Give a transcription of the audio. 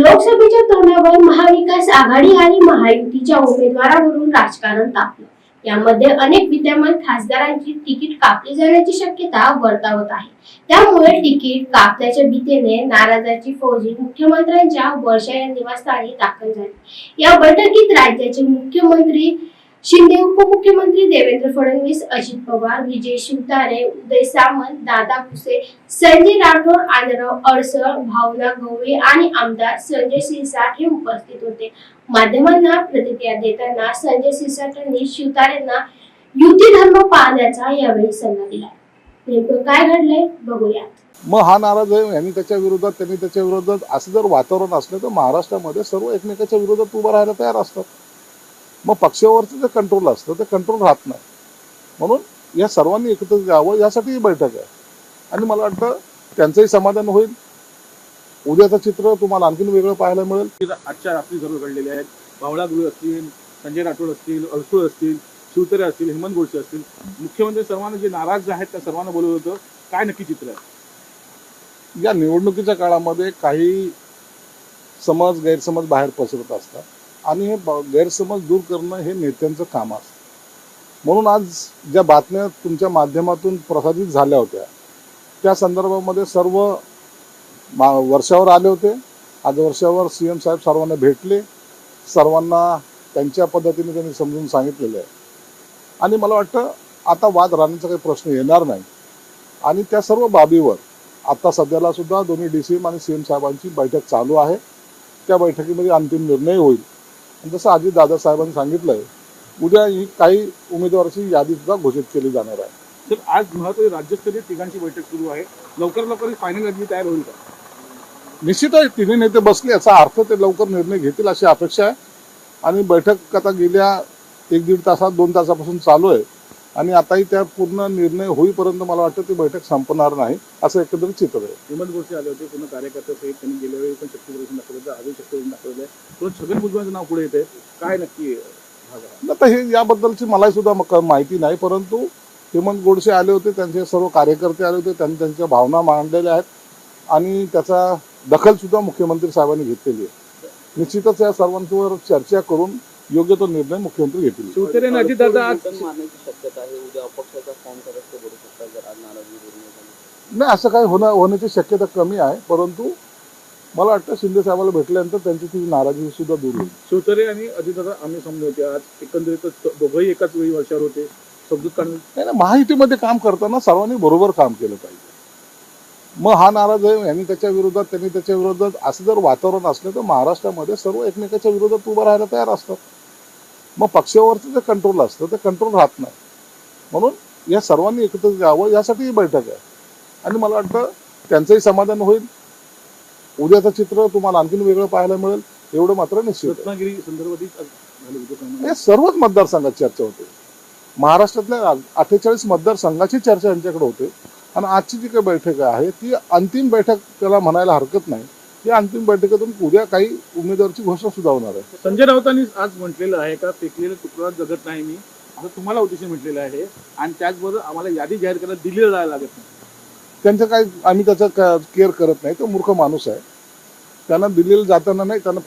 लोकसभेच्या तोंडावर महाविकास आघाडी आणि महायुतीच्या उमेदवारावरून राजकारण तापलं. यामध्ये अनेक विद्यमान खासदारांची तिकीट कापली जाण्याची शक्यता वर्तवत आहे. त्यामुळे तिकीट कापल्याच्या भीतीने नाराजाची फौजी मुख्यमंत्र्यांच्या वर्षा या निवासस्थानी दाखल झाली. या बैठकीत राज्याचे मुख्यमंत्री शिंदे उपमुख्यमंत्री देवेंद्र फडणवीस अजित पवार विजय शिवतारे उदय सामंत दादा भुसे संजय राठोड आंध्रराव अडसळ भावना गवळी आणि आमदार संजय सिरसाट हे उपस्थित होते. माध्यमांना प्रतिक्रिया देताना संजय सिरसाट यांनी शिवतारेंना युती धर्म पाळण्याचा यावेळी सल्ला दिला. नेमकं काय घडलंय बघूयात. मग हा नाराज आहे यांनी त्याच्या विरोधात त्यांनी त्याच्या विरोधात असं जर वातावरण असलं तर महाराष्ट्रामध्ये सर्व एकमेकाच्या विरोधात उभं राहायला तयार असतात. मग पक्षावरचं जे कंट्रोल असतं ते कंट्रोल राहत नाही. म्हणून या सर्वांनी एकत्र यावं यासाठी ही बैठक आहे. आणि मला वाटतं त्यांचंही समाधान होईल. उद्याचं चित्र तुम्हाला आणखीन वेगळं पाहायला मिळेल. की आजच्या रात्री सर्व घडलेले आहेत. भावळा गुरु असतील संजय राठोड असतील अडसूळ असतील शिवतरे असतील हेमंत गोडसे असतील. मुख्यमंत्री सर्वांना जे नाराज आहेत त्या सर्वांना बोलवलं होतं काय नक्की चित्र आहे? या निवडणुकीच्या काळामध्ये काही समज गैरसमज बाहेर पसरत असतात. आणि हे ब- गैरसमज दूर करणं हे नेत्यांचं काम असतं. म्हणून आज ज्या बातम्या तुमच्या माध्यमातून प्रसारित झाल्या होत्या त्या संदर्भामध्ये सर्व मा वर्षावर आले होते. आज वर्षावर सी एम साहेब सर्वांना भेटले. सर्वांना त्यांच्या पद्धतीने त्यांनी समजून सांगितलेलं आहे. आणि मला वाटतं आता वाद राहण्याचा काही प्रश्न येणार नाही. आणि त्या सर्व बाबीवर आता सध्याला सुद्धा दोन्ही डी सी एम आणि सी एम साहेबांची बैठक चालू आहे. त्या बैठकीमध्ये अंतिम निर्णय होईल. जसं आजी दादासाहेबांनी सांगितलंय उद्या ही काही उमेदवाराची यादी सुद्धा घोषित केली जाणार आहे. तर आज महत्वाची राज्यस्तरीय तिघांची बैठक सुरू आहे. लवकर लवकर फायनल यादी तयार होईल का? निश्चित आहे तिन्ही नेते बसले याचा अर्थ ते लवकर निर्णय घेतील अशी अपेक्षा आहे. आणि बैठक आता गेल्या एक दीड तासात दोन तासापासून चालू आहे. आणि आताही त्या पूर्ण निर्णय होईपर्यंत मला वाटतं ती बैठक संपणार नाही असं एकंदरीत चित्र आहे. हेमंत गोडसे आले होते पूर्ण कार्यकर्ते सहित त्यांनी गेल्या वेळी पण शक्ती प्रदर्शन दाखवलं आजही शक्ती प्रदर्शन दाखवलं आहे. परत छगन भुजबळांचं नाव पुढे येते काय नक्की? आता हे याबद्दलची मलाही सुद्धा माहिती नाही परंतु हेमंत गोडसे आले होते त्यांचे सर्व कार्यकर्ते आले होते त्यांनी त्यांच्या भावना मांडलेल्या आहेत आणि त्याचा दखल सुद्धा मुख्यमंत्री साहेबांनी घेतलेली आहे. निश्चितच या सर्वांवर चर्चा करून योग्य तो निर्णय मुख्यमंत्री घेतील. शिवसेने आणि अजितदादा आज रिटर्न मारण्याची शक्यता आहे. उद्या अपक्षाचा फॉर्म करत ते बोलू शकतात जर आज नाराजी नाही असं काही होणं होण्याची शक्यता कमी आहे परंतु मला वाटतं शिंदे साहेबाला भेटल्यानंतर त्यांची ती नाराजी सुद्धा दूर होईल. शिवतरे आणि अजितदादा आम्ही समजले होते आज एकंदरीतच दोघंही एकाच वेळी वर्षावर होते. समजूत काढून नाही ना महायुतीमध्ये काम करताना सर्वांनी बरोबर काम केलं पाहिजे. मग हा नाराज आहे यांनी त्याच्या विरोधात त्यांनी त्याच्या विरोधात असं जर वातावरण असलं तर महाराष्ट्रामध्ये सर्व एकमेकाच्या विरोधात उभं राहायला तयार असतात. मग पक्षावरचं जे कंट्रोल असतं ते कंट्रोल राहत नाही. म्हणून या सर्वांनी एकत्र यावं यासाठी ही बैठक आहे. आणि मला वाटतं त्यांचंही समाधान होईल. उद्याचं चित्र तुम्हाला आणखीन वेगळं पाहायला मिळेल. एवढं मात्र निश्चित. रत्नागिरी सामना. या सर्वच मतदारसंघात चर्चा होते. महाराष्ट्रातल्या अठ्ठेचाळीस मतदारसंघाची चर्चा यांच्याकडे होते. आणि आजची जी काही बैठक आहे ती अंतिम बैठक त्याला म्हणायला हरकत नाही. या अंतिम बैठकीतून उद्या काही उमेदवारची घोषणा सुद्धा होणार आहे. संजय राऊतांनी आज म्हटलेलं आहे का फेकलेलं तुकडा जगत नाही मी? असं तुम्हाला उद्देश म्हटलेलं आहे. आणि त्याचबरोबर आम्हाला यादी जाहीर करायला दिली जायला लागत नाही. त्यांचं काय आम्ही त्याचं केअर करत नाही. तो मूर्ख माणूस आहे. त्यांना दिलेलं जाताना नाही त्यांना